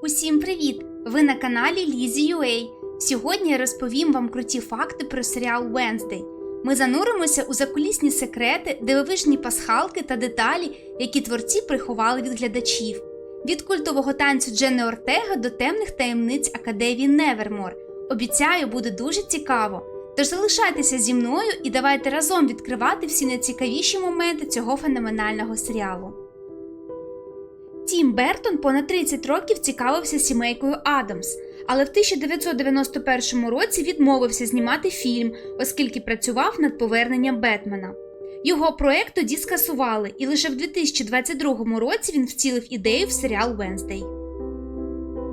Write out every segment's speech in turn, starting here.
Усім привіт! Ви на каналі Лізі UA. Сьогодні я розповім вам круті факти про серіал Wednesday. Ми зануримося у закулісні секрети, дивовижні пасхалки та деталі, які творці приховали від глядачів. Від культового танцю Дженни Ортега до темних таємниць Академії Невермор. Обіцяю, буде дуже цікаво. Тож залишайтеся зі мною і давайте разом відкривати всі найцікавіші моменти цього феноменального серіалу. Тім Бертон понад 30 років цікавився сімейкою Адамс, але в 1991 році відмовився знімати фільм, оскільки працював над поверненням Бетмена. Його проект тоді скасували, і лише в 2022 році він вцілив ідею в серіал Венздей.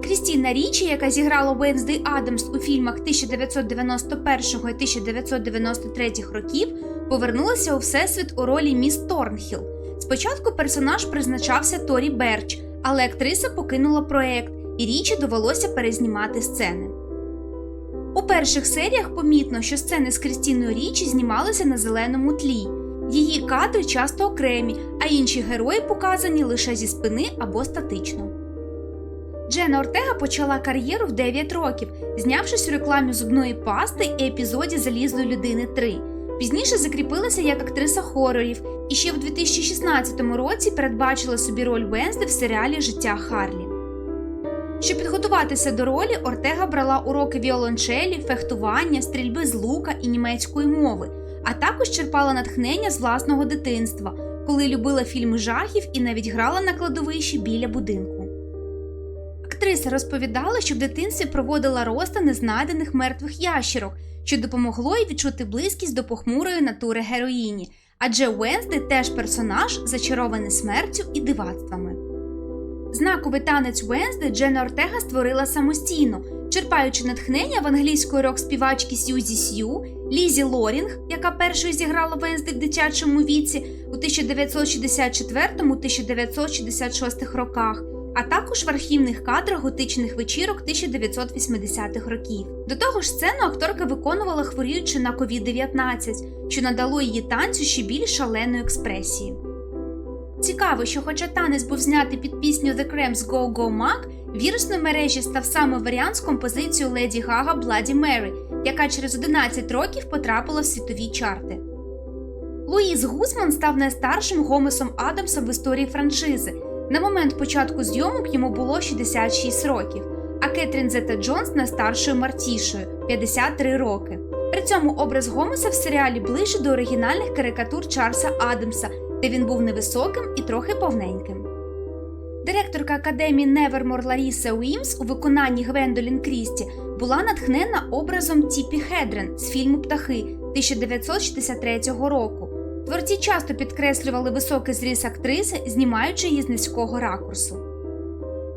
Крістіна Річі, яка зіграла Венздей Адамс у фільмах 1991 і 1993 років, повернулася у всесвіт у ролі міс Торнхіл. Спочатку персонаж призначався Торі Берч, але актриса покинула проект, і річі довелося перезнімати сцени. У перших серіях помітно, що сцени з Крістіною Річі знімалися на зеленому тлі. Її кадри часто окремі, а інші герої показані лише зі спини або статично. Джена Ортега почала кар'єру в 9 років, знявшись у рекламі зубної пасти і епізоді Залізної людини 3. Пізніше закріпилася як актриса хорорів і ще в 2016 році передбачила собі роль Венсди в серіалі Життя Харлі. Щоб підготуватися до ролі, Ортега брала уроки віолончелі, фехтування, стрільби з лука і німецької мови, а також черпала натхнення з власного дитинства, коли любила фільми жахів і навіть грала на кладовищі біля будинку. Актриса розповідала, що в дитинстві проводила рости незнайдених мертвих ящерок, що допомогло їй відчути близькість до похмурої натури героїні, адже Уенсди теж персонаж, зачарований смертю і дивацтвами. Знаковий танець Уенсди Джена Ортега створила самостійно, черпаючи натхнення в англійської рок-співачки Сьюзі Сью, Лізі Лорінг, яка першою зіграла Венсди в дитячому віці у 1964-1966 роках а також в архівних кадрах готичних вечірок 1980-х років. До того ж, сцену акторка виконувала хворіючи на COVID-19, що надало її танцю ще більш шаленої експресії. Цікаво, що хоча танець був знятий під пісню The Cramps Go Go Mac, вірусної мережі став саме варіант з композицією Леді Гага Bloody Mary, яка через 11 років потрапила в світові чарти. Луїс Гусман став найстаршим Гомесом Адамсом в історії франшизи. На момент початку зйомок йому було 66 років, а Кетрін Зета Джонс найстаршою Мартішою 53 роки. При цьому образ Гомеса в серіалі ближче до оригінальних карикатур Чарльза Адамса, де він був невисоким і трохи повненьким. Директорка академії Невермор Ларіса Уімс у виконанні Гвендолін Крісті була натхнена образом Тіпі Хедрен з фільму Птахи 1963 року. Творці часто підкреслювали високий зріс актриси, знімаючи її з низького ракурсу.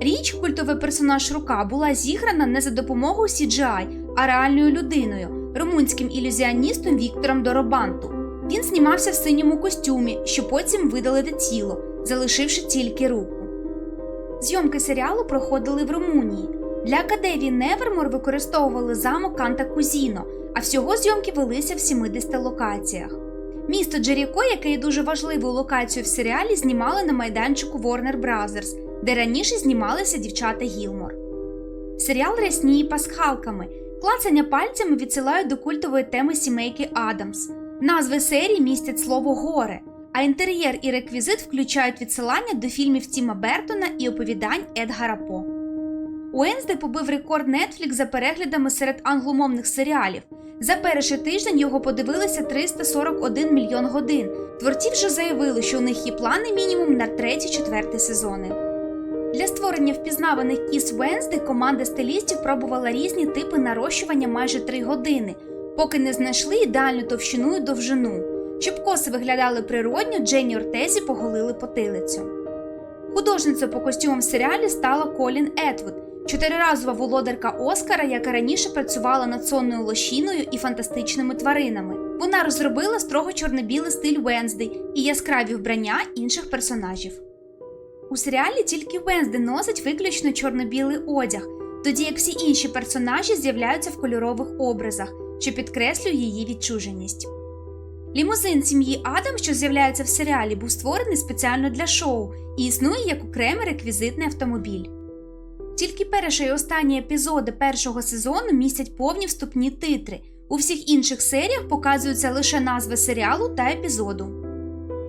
Річ, культовий персонаж рука, була зіграна не за допомогою CGI, а реальною людиною, румунським ілюзіоністом Віктором Доробанту. Він знімався в синьому костюмі, що потім видалили тіло, залишивши тільки руку. Зйомки серіалу проходили в Румунії. Для академії Невермор використовували замок Канта Кузіно, а всього зйомки велися в 70 локаціях. Місто Джеріко, яке є дуже важливою локацією в серіалі, знімали на майданчику Warner Brothers, де раніше знімалися дівчата Гілмор. Серіал рясніє пасхалками, клацання пальцями відсилають до культової теми сімейки Адамс. Назви серії містять слово горе, а інтер'єр і реквізит включають відсилання до фільмів Тіма Бертона і оповідань Едгара По. Уенсде побив рекорд Netflix за переглядами серед англомовних серіалів. За перший тиждень його подивилися 341 мільйон годин. Творці вже заявили, що у них є плани мінімум на третій-четвертий сезони. Для створення впізнаваних кіс Венсди команда стилістів пробувала різні типи нарощування майже 3 години, поки не знайшли ідеальну товщину і довжину. Щоб коси виглядали природньо, Дженні Ортезі поголили потилицю. Художницею по костюмам серіалі стала Колін Етвуд, чотириразова володарка Оскара, яка раніше працювала над сонною лощиною і фантастичними тваринами. Вона розробила строго чорно-білий стиль Венздей і яскраві вбрання інших персонажів. У серіалі тільки Венсди носить виключно чорно-білий одяг, тоді як всі інші персонажі з'являються в кольорових образах, що підкреслює її відчуженість. Лімузин сім'ї Адам, що з'являється в серіалі, був створений спеціально для шоу і існує як окремий реквізитний автомобіль. Тільки перший і останній епізоди першого сезону містять повні вступні титри. У всіх інших серіях показуються лише назви серіалу та епізоду.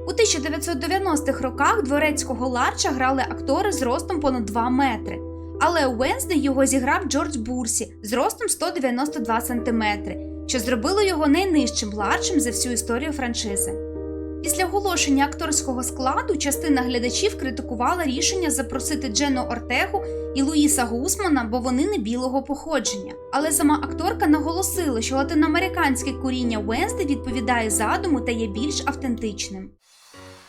У 1990-х роках дворецького Ларча грали актори з ростом понад 2 метри. Але у Венсді його зіграв Джордж Бурсі з ростом 192 см, що зробило його найнижчим Ларчем за всю історію франшизи. Після оголошення акторського складу частина глядачів критикувала рішення запросити Джену Ортегу і Луїса Гусмана, бо вони не білого походження. Але сама акторка наголосила, що латиноамериканське коріння Венсди відповідає задуму та є більш автентичним.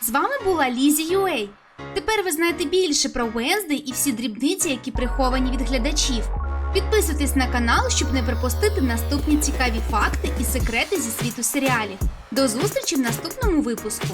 З вами була Лізі Юей. Тепер ви знаєте більше про Венсди і всі дрібниці, які приховані від глядачів. Підписуйтесь на канал, щоб не пропустити наступні цікаві факти і секрети зі світу серіалів. До зустрічі в наступному випуску!